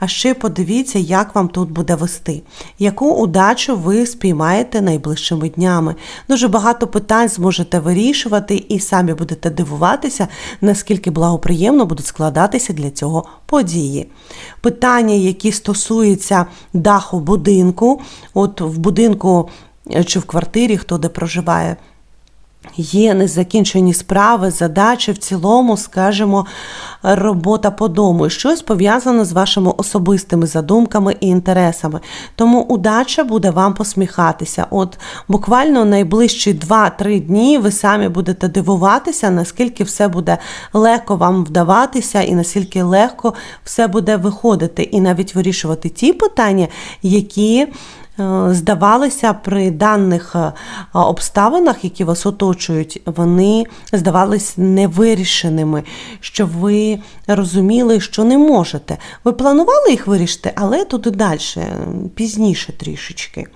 А ще подивіться, як вам тут буде вести, яку удачу ви спіймаєте найближчими днями. Дуже багато питань зможете вирішувати і самі будете дивуватися, наскільки благоприємно будуть складатися для цього події. Питання, які стосуються даху будинку, от в будинку е, чи в квартирі, хто де проживає. Є незакінчені справи, задачі в цілому, скажімо, робота по дому, щось пов'язане з вашими особистими задумками і інтересами. Тому удача буде вам посміхатися. От буквально найближчі 2-3 дні ви самі будете дивуватися, наскільки все буде легко вам вдаватися, і наскільки легко все буде виходити, і навіть вирішувати ті питання, які здавалися при даних е, обставинах, які вас оточують, вони здавались невирішеними, що ви розуміли, що не можете. Ви планували їх вирішити, але туди далі, пізніше трішечки.